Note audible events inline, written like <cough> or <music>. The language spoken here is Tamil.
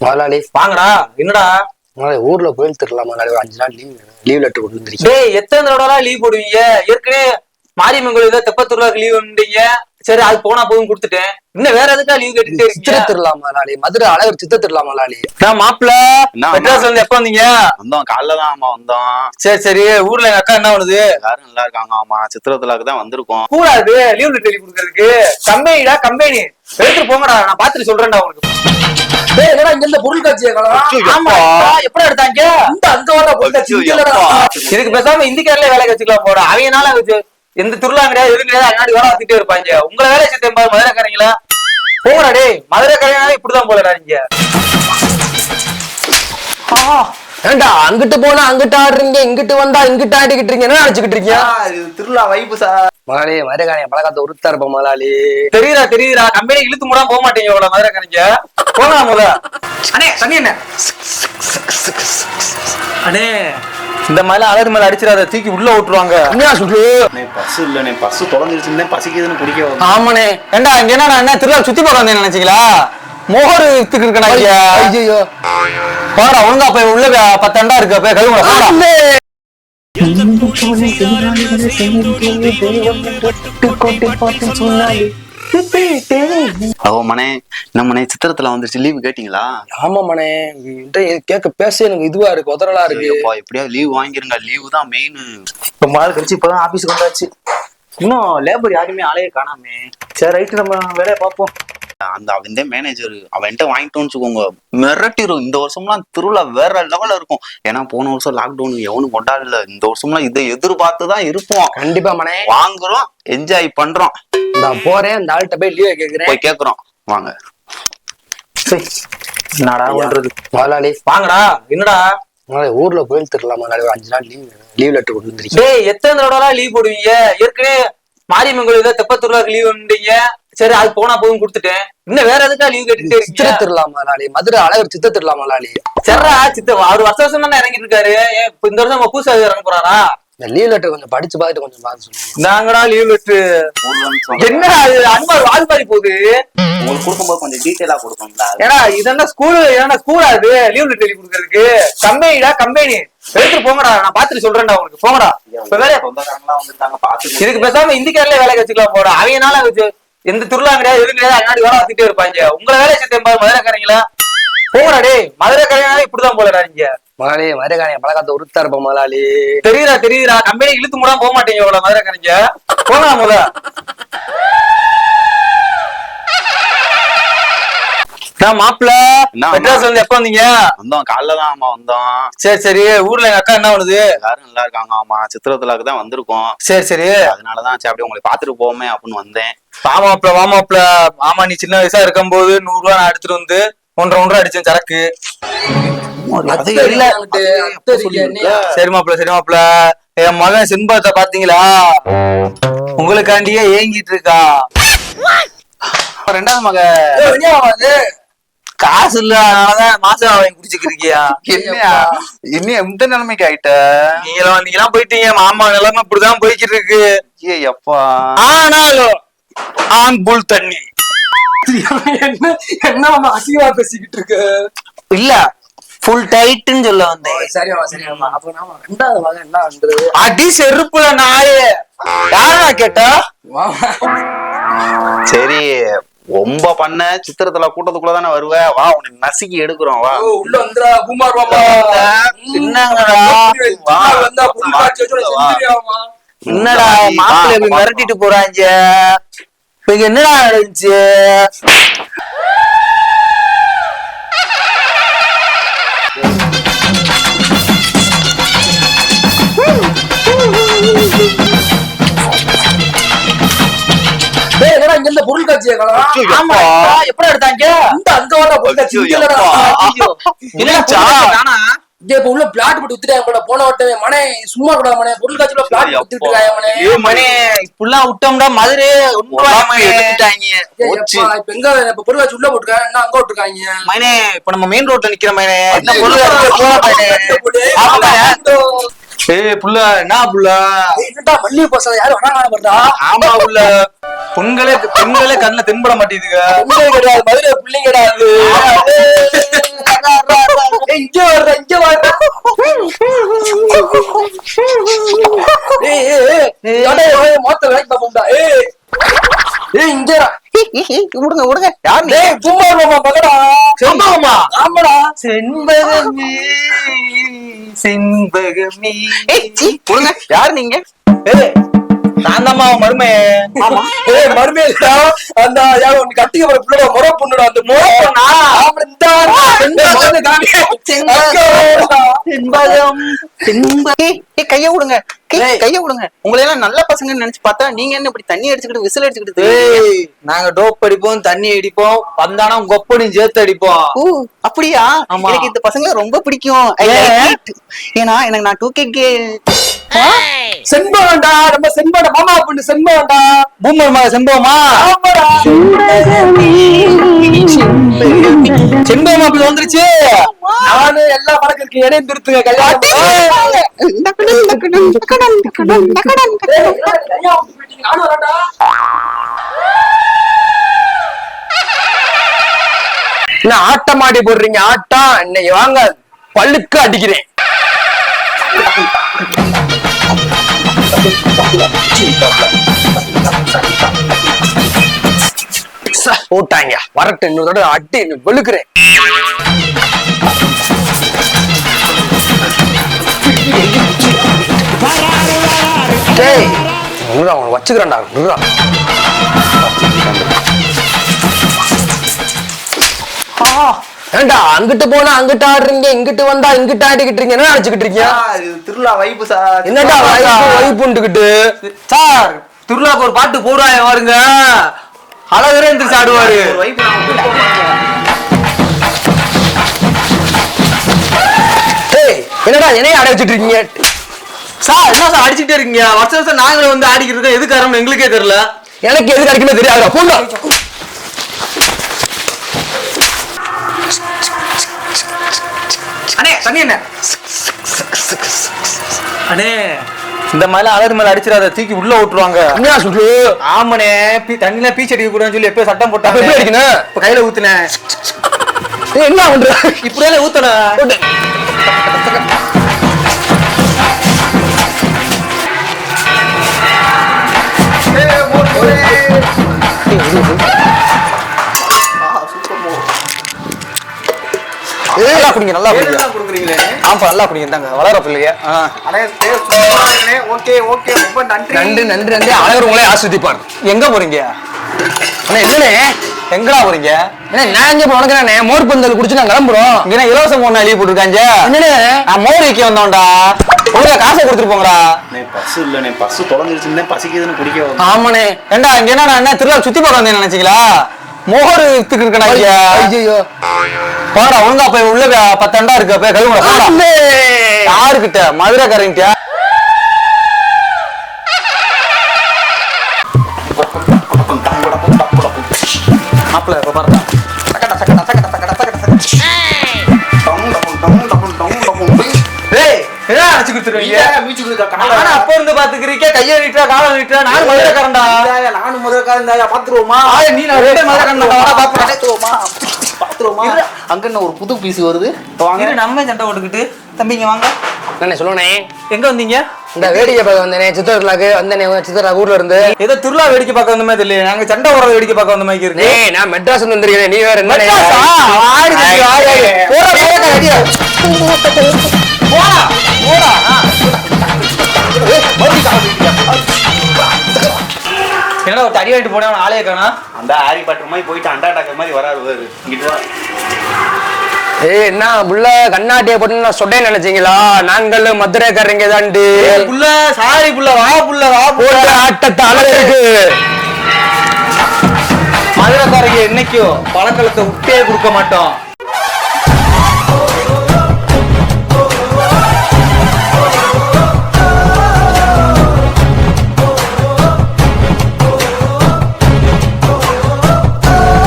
முதலாளி வாங்கடா என்னடா? முதலாளி ஊர்ல கோயில் திருவிழா முதலாளி ஒரு அஞ்சு நாள் லீவ் லீவ் லெட்டர் கொண்டு டேய் எத்தனை தடவை லீவ் போடுவீங்க? ஏற்கனவே மாரியம்மன் கோயில் ஏதோ லீவ் வந்தீங்க. சரி அது போனா போதும் கொடுத்துட்டேன். இன்னும் வேற எதுக்கா லீவ் கேட்டுட்டே சித்திர திருவிழா முதலாளி மதுரை அழகர் சித்திர திருவிழா முதலாளி நான் மாப்பிள்ள மெட்ராஸ்ல இருந்து எப்ப வந்தீங்க? வந்தோம் காலைல தான் ஆமா வந்தோம். சரி சரி. ஊர்ல எங்க அக்கா என்ன பண்ணுது? எல்லாரும் நல்லா இருக்காங்க ஆமா சித்திரத்துலாக்கு தான் வந்திருக்கோம். கூடாது லீவ் லெட்டர் கொடுக்கறதுக்கு. கம்பெனிடா கம்பெனி. எடுத்துட்டு போங்கடா நான் பாத்துட்டு சொல்றேன்டா உங்களுக்கு. இதுக்கு பேசாம இந்திக்காரிலே வேலை வச்சுக்கலாம் போட. அவங்கனால வச்சு எந்த திருவிழா கிடையாது எதுவும் கிடையாது. வேலை வச்சுட்டே இருப்பாங்க உங்களை வேலை வச்சு பாரு மதுரைக்காரங்களா? போங்கடா டேய். மதுரைக்காரங்களா இப்படிதான் போலடா நீங்க. ஏன்டா அங்கிட்டு போனா அங்கிட்டு ஆடுறீங்க இங்கிட்டு வந்தா இங்கிட்டு ஆடிக்கிட்டு இருக்கீங்க. என்ன நினைச்சுக்கிட்டு இருக்கீங்க? திருவிழா வைப்பு சார் முதலாளி மதுரைக்காரன் பழக்கத்தை உருத்தா இருப்ப முதலாளி தெரியுதா தெரியுதா? கம்பெனி இழுத்து மூடாம போக மாட்டீங்க இவ்வளவு மதுரைக்காரங்க. போங்கடா முத. அண்ணே தண்ணி என்ன அண்ணே. இந்த மாதிரி அலறு மேல அடிச்சிடாத தூக்கி உள்ள விட்டுருவாங்க என்ன சொல்லு பஸ் இல்லனே பஸ் தொலைஞ்சிருச்சுன்னு பசிக்குதுன்னு குடிக்க. ஆமாண்ணே. ஏண்டா இங்க என்னடா என்ன திருவிழா சுத்தி பார்க்க வந்தேன் நினைச்சீங்களா? மோகர் வித்துக்கு இருக்கடா இங்க ஐயோ போடா ஒழுங்கா போய் உள்ள போய் பத்து அண்டா இருக்கு போய் கழுவுடா போடா. அவ மனே நம்ம சித்திரத்துல வந்துருச்சு லீவு கேட்டீங்களா? ஆமா மனே கேட்க பேச எனக்கு இதுவா இருக்கு உதறலா இருக்கு. எப்படியாவது லீவ் வாங்கிருங்க லீவு தான் மெயின் ரொம்ப நாள் கழிச்சு இப்பதான் ஆபீஸ்க்கு வந்தாச்சு. இன்னும் லேபர் யாருமே ஆளையே காணாமே. சரி ரைட்டு நம்ம வேலையை பார்ப்போம். அந்த அவன் மேனேஜர் அவன்கிட்ட வாங்கிட்டோம்னு வச்சுக்கோங்க. மிரட்டிரும். இந்த வருஷம்லாம் திருவிழா வேற லெவல்ல இருக்கும். ஏன்னா போன வருஷம் லாக்டவுன் எவனும் கொண்டாடல. இந்த வருஷம்லாம் இதை எதிர்பார்த்து தான் இருப்போம். கண்டிப்பா மனே. வாங்குறோம் என்ஜாய் பண்றோம். நான் போறேன் இந்த ஆள்கிட்ட போய் லீவ் கேக்குறேன். போய் கேக்குறோம். வாங்க. என்னடா பண்றது? முதலாளி வாங்கடா என்னடா? முதலாளி ஊர்ல கோயில் திருவிழா முதலாளி அஞ்சு நாள் லீவ் லீவ் லெட்டர் கொண்டு வந்துருக்கீங்க. டேய் எத்தனை தடவை லீவ் போடுவீங்க? ஏற்கனவே மாரியம்மன் கோயில் ஏதோ தெப்பத்தூர்லாக்கு லீவ் வந்தீங்க. சரி அது போனா போதும் கொடுத்துட்டேன். இன்னும் வேற எதுக்கா லீவ் கேட்டுட்டே சித்திர திருவிழா முதலாளி மதுரை அழகர் சித்திர திருவிழா முதலாளி சரிடா சித்த அவர் வருஷம் வருஷம் தானே இறங்கிட்டு இருக்காரு. ஏன் இப்ப இந்த வருஷம் புதுசா இறங்க போறாரா? இந்த லீவ் லெட்டர் கொஞ்சம் படிச்சு பார்த்துட்டு கொஞ்சம் பார்த்து சொல்லுங்க. நாங்கடா லீவ் லெட்டு என்னடா அது அனுமார் வாழ் மாதிரி போகுது. உங்களுக்கு கொடுக்கும்போது கொஞ்சம் டீட்டெயிலா கொடுக்கணும்ல. ஏன்னா இது என்ன ஸ்கூல் ஏன்னா ஸ்கூல் அது லீவ் லெட்டர் எழுதி கொடுக்கறதுக்கு. கம்பெனிடா கம்பெனி. எடுத்துட்டு போங்கடா. நான் பாத்துட்டு சொல்றேன்டா உங்களுக்கு. போங்கடா. இப்ப வேற சொந்தக்காரங்களா வந்திருக்காங்க பாத்து இதுக்கு பேசாம இந்திக்காரிலே வேலை வச்சுக்கலாம் போட. அவங்கனால வச்சு எந்த திருவிழா கிடையாது எதுவும் கிடையாது அதனாடி வேலை வச்சுட்டே இருப்பாங்க. உங்களை வேலை வச்சு பாரு மதுரைக்காரங்களா? போங்கடா டேய். மதுரைக்காரங்களா இப்படிதான் போலடா நீங்க. முதலாளி மதுரைக்காரன் பழக்கத்தை உருத்தா இருப்ப முதலாளி தெரியுதா தெரியுதா? கம்பெனி இழுத்து மூடாம போக மாட்டீங்க இவ்வளவு மதுரைக்காரங்க போங்கடா முத நான் மாப்பிள்ள? மெட்ராஸ்ல இருந்து எப்ப வந்தீங்க? வந்தோம். காலைல தான் ஆமா வந்தோம். சரி சரி. ஊர்ல எங்க அக்கா என்ன பண்ணுது? எல்லாரும் நல்லா இருக்காங்க ஆமா சித்திரத்துலாக்கு தான் வந்திருக்கோம். சரி சரி. அதனாலதான் சரி அப்படியே உங்களை பாத்துட்டு போமே அப்படின்னு வந்தேன். வாமாப்ல வாமாப்ல ஆமா நீ சின்ன வயசா இருக்கும்போது நூறு ரூபா நான் எடுத்துட்டு வந்து ஒன்றரை ஒன்றரை அடிச்சேன் சரக்கு. அது இல்ல. சரி மாப்ள சரி மாப்ள என் மகன் சின்பத்தை பாத்தீங்களா? உங்களுக்காண்டியே ஏங்கிட்டு இருக்கா ரெண்டாவது மக? காசு இல்ல அதனாலதான் மாசம் வாங்கி குடிச்சுக்கிருக்கியா என்னையா? என்ன இந்த நிலைமைக்கு ஆயிட்ட? நீங்களும் நீங்களாம் போயிட்டீங்க. மாமா நிலைமை இப்படிதான் போய்கிட்டு இருக்கு ஏ அப்பா ஆனாலும் ஆண் புல் தண்ணி. என்ன என்ன அசிங்கமா பேசிக்கிட்டு இருக்கு? இல்ல ஃபுல் டைட்னு சொல்ல வந்தேன். சரியாமா சரியாமா அப்ப நாம ரெண்டாவது மகன் என்ன பண்றது அடி செருப்புல நாயே. யாரா கேட்டா? சரி ரொம்ப பண்ண சித்திரத்துல கூட்டத்துக்குள்ள தானே வருவ? வா உனக்கு நசுக்கி எடுக்கிறோம் வா. உள்ள வந்துடா குமார் மாமா உன்னை? என்னடா மாப்பிள்ளை மிரட்டிட்டு போறாங்க? இப்ப இங்க என்னடா நடந்துச்சு? ஆமா எப்படி எடுத்தாங்க? இந்த அங்க வர <laughs> இங்க இல்லடா. இப்ப உள்ள பிளாட் போட்டு வித்துட்டாங்க போல. போன வட்டமே மனே சும்மா கூட மனே பொருள் காட்சியில பிளாட் வித்துட்டு இருக்காங்க மனே விட்டோம்டா மதுரை இப்ப எங்க இப்ப பொருள் காட்சி உள்ள போட்டுருக்காங்க. என்ன அங்க விட்டுருக்காங்க? மணி இப்ப நம்ம மெயின் ரோட்ல நிக்கிற ஐயோ, பொருள். ஏய் புள்ள என்ன புள்ள? என்னடா மல்லிகை பசங்க யாரும் வராங்க வருதா ஆமா புள்ள. பெண்களே பெண்களே கண்ணுல தென்பட மாட்டேங்குதுங்க பெண்கள் கிடையாது மதுரை பிள்ளைங்க கிடையாது. இங்க வர்ற இங்க வர்ற மொத்த வேலைக்கு பாப்போம்டா ஏய் ஏய் இங்க வா. விடுங்க விடுங்க யார் டேய் சும்மா மாமா மகடா செண்பகமா? ஆமாடா. செண்பகமே செண்பகமே ஏய், விடுங்க யார் நீங்க? ஏய் நான் அவன் ஏய் மறுமையில அந்த யாரோ ஒன்னு கட்டிக்க போற பிள்ளை முறை பொண்ணுடா அந்த முறை பொண்ணா கைய விடுங்க. கைய விடுங்க. உங்களை எல்லாம் நல்ல பசங்கன்னு நினைச்சு பார்த்தா நீங்க என்ன இப்படி தண்ணி அடிச்சுக்கிட்டு விசில் அடிச்சுக்கிட்டு நாங்க டோப் அடிப்போம் தண்ணி அடிப்போம் வந்தானா கொப்பனையும் சேர்த்து அடிப்போம். ஓ அப்படியா? ஆமா. எனக்கு இந்த பசங்களை ரொம்ப பிடிக்கும். ஏன்னா எனக்கு நான் டூ கே செண்பகம்டா நம்ம செண்பகம் மாமா பொண்ணு செண்பகம்டா. பூமர் மக செண்பகமா செண்பகம் அப்படி வந்துருச்சு. நானு எல்லா இருக்கு இடையும் திருத்துங்க கல்யாணம். என்ன ஆட்டம் ஆடி போடுறீங்க? ஆட்டம் இன்னைக்கு வாங்க பல்லுக்கு அடிக்கிறேன். போட்டாங்க வரட்டு இன்னொரு தடவை அடி வெளுக்கிறேன். டேய் நிறா அவனை வச்சுக்கிறேன்டா ஆ. ஏண்டா அங்கிட்டு போனா அங்கிட்டு ஆடுறீங்க இங்கிட்டு வந்தா இங்கிட்டு ஆடிக்கிட்டு இருக்கீங்க என்ன நினைச்சுக்கிட்டு இருக்கீங்க? திருவிழா வைப்பு சார் என்னடா வைப்பு வைப்புண்டுகிட்டு சார் திருவிழாக்கு ஒரு பாட்டு போடுவாங்க பாருங்க. அழகரே எந்திரிச்சு ஆடுவாரு. என்னடா என்னைய ஆட வச்சுட்டு இருக்கீங்க? சார் என்ன சார் அடிச்சுட்டே இருக்கீங்க? வருஷம் வருஷம் நாங்களும் வந்து ஆடிக்கிட்டு இருக்கோம். காரணம் எங்களுக்கே தெரியல. எனக்கு எது கிடைக்குமே தெரியாதுடா போண்டா அண்ணே தண்ணி என்ன? அண்ணே இந்த மாதிரிலாம் அழகு மேல அடிச்சிடாத தூக்கி உள்ள விட்டுருவாங்க என்ன சொல்லு ஆமாண்ணே பீ- தண்ணியில பீச் அடிக்க கூடாதுன்னு சொல்லி எப்பயோ சட்டம் போட்டாங்க எப்படி அடிக்கணும்? இப்ப கையில ஊத்துனேன். என்ன பண்ற? இப்படியே ஊத்தணும். குடிங்க நல்லா குடிங்க. கொடுக்குறீங்களே? ஆமா நல்லா குடிங்க தாங்க வளர இருக்குண்ணே. ஓகே ஓகே ரொம்ப நன்றி. நன்றி நன்றி நன்றி. அழகர் உங்களே ஆஸ்வதிப்பார் எங்க போறீங்க? அண்ணா என்னண்ணே? எங்கடா போறீங்க? என்ன நான் எங்க உனக்கு மோர் பந்தல் குடிச்சு நான் கிளம்புறோம். இங்க என்ன இலவசம் மூணு லீவ் போட்டிருக்காங்க? என்னண்ணே? நான் மோர் வைக்க வந்தோம்டா. ஒழுங்கா காசை கொடுத்துட்டு போங்கடா. பஸ் இல்லண்ணே. பஸ் தொலைஞ்சிருச்சுன்னு பசிக்குதுன்னு குடிக்க வந்தேன். ஆமாண்ணே. ஏண்டா இங்க என்ன என்ன திருவிழா சுத்தி பார்க்க வந்தேன்னு நினைச்சீங்களா? மோர் வித்துக்கு இருக்கடா இங்க. ஐயோ போடா ஒழுங்கா போய் உள்ள போய் பத்து அண்டா இருக்கு போய் கழுவுடா போடா யாருக்கிட்ட? மதுரைக்காரங்கிட்ட மாப்பிள்ள இப்ப பாருங்க. சக்கடா சக்கடா சக்கடா சக்கடா சக்கடா அப்ப இருந்து பாத்துக்கிறீங்க. கையை நீட்டா காலை நீட்டா நானும் மதுரைக்காரன்டா. நானும் முதற்காரன் தாயா, பாத்துருவோமா நீ நான் பாப்போம் பாத்துருவோமா பாத்துருவோமா? அங்க என்ன ஒரு புது பீஸ் வருது? வாங்க. நம்ம சண்டை போட்டுக்கிட்டு. தம்பிங்க வாங்க. என்ன சொல்லுவனே எங்க வந்தீங்க? இந்த வேடிக்கை பார்க்க வந்தேனே சித்தர்லாக்கு வந்தேனே சித்தர்லா ஊர்ல இருந்து. ஏதோ திருவிழா வேடிக்கை பார்க்க வந்த மாதிரி தெரியல நாங்க சண்டை போடுற வேடிக்கை பார்க்க வந்த மாதிரி இருக்கு. ஏய் நான் மெட்ராஸ் வந்து வந்திருக்கேன் நீ வேற என்ன மெட்ராஸா? ஆடி தம்பி, ஆடி, ஆடி. போடா, போடா. போடா, என்னடா ஒரு வாங்கிட்டு போனேன் ஆளைய காணா. அந்த ஹாரி பாட்டர் மாதிரி போயிட்டு அண்டா டாக்கர் மாதிரி வராரு பாரு. இங்கிட்டு வா. ஏய் என்ன புள்ள கண்ணாட்டிய போட்டு நான் சொட்டேன்னு நினைச்சீங்களா? நாங்கள் மதுரைக்காரங்க தாண்டி. புள்ள சாரி புள்ள வா புள்ள வா புள்ள. ஆட்டத்தை அழகு மதுரைக்காரங்க என்னைக்கும் பழக்கலத்தை விட்டே கொடுக்க மாட்டோம்.